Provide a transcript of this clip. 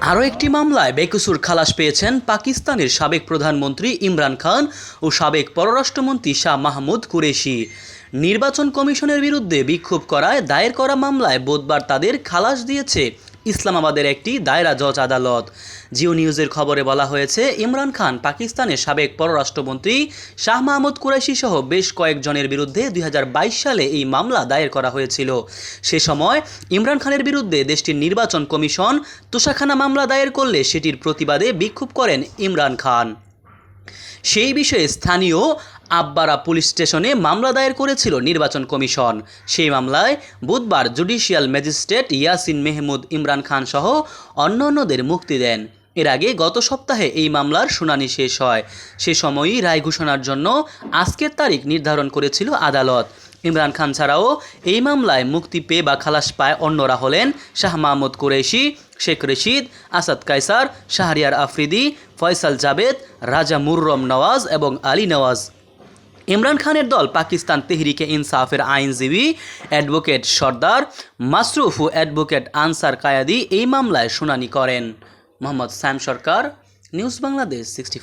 আরও আরও একটি মামলায় বেকসুর খালাস পেয়েছেন পাকিস্তানের সাবেক প্রধানমন্ত্রী ইমরান খান ও সাবেক পররাষ্ট্রমন্ত্রী শাহ মাহমুদ কুরেশি। নির্বাচন কমিশনের বিরুদ্ধে বিক্ষোভ করায় দায়ের করা মামলায় বুধবার তাদের খালাস দিয়েছে ইসলামাবাদের একটি দায়রা জজ আদালত। জিও নিউজের খবরে বলা হয়েছে, ইমরান খান পাকিস্তানের সাবেক পররাষ্ট্রমন্ত্রী শাহ মাহমুদ কুরাইশি সহ বেশ কয়েকজনের বিরুদ্ধে দুই হাজার বাইশ সালে এই মামলা দায়ের করা হয়েছিল। সে সময় ইমরান খানের বিরুদ্ধে দেশটির নির্বাচন কমিশন তুষাখানা মামলা দায়ের করলে সেটির প্রতিবাদে বিক্ষোভ করেন ইমরান খান। সেই বিষয়ে স্থানীয় আব্বারা পুলিশ স্টেশনে মামলা দায়ের করেছিল নির্বাচন কমিশন। সেই মামলায় বুধবার জুডিশিয়াল ম্যাজিস্ট্রেট ইয়াসিন মেহমুদ ইমরান খান সহ অন্যান্যদের মুক্তি দেন। এর আগে গত সপ্তাহে এই মামলার শুনানি শেষ হয়। সে সময়ই রায় ঘোষণার জন্য আজকের তারিখ নির্ধারণ করেছিল আদালত। ইমরান খান ছাড়াও এই মামলায় মুক্তি পেয়ে বা খালাস পায় অন্যরা হলেন শাহ মাহমুদ কুরেশি শেখ রশিদ, আসাদ কায়সার, শাহরিয়ার আফ্রিদি, ফয়সাল জাবেদ, রাজা মুর্রম নওয়াজ এবং আলী নওয়াজ। ইমরান খানের দল পাকিস্তান তেহরিকে ইনসাফের আইনজীবী অ্যাডভোকেট সর্দার মাসরুফ ও অ্যাডভোকেট আনসার কায়াদি এই মামলায় শুনানি করেন। Mohammad Sam Sarkar, news Bangladesh sixty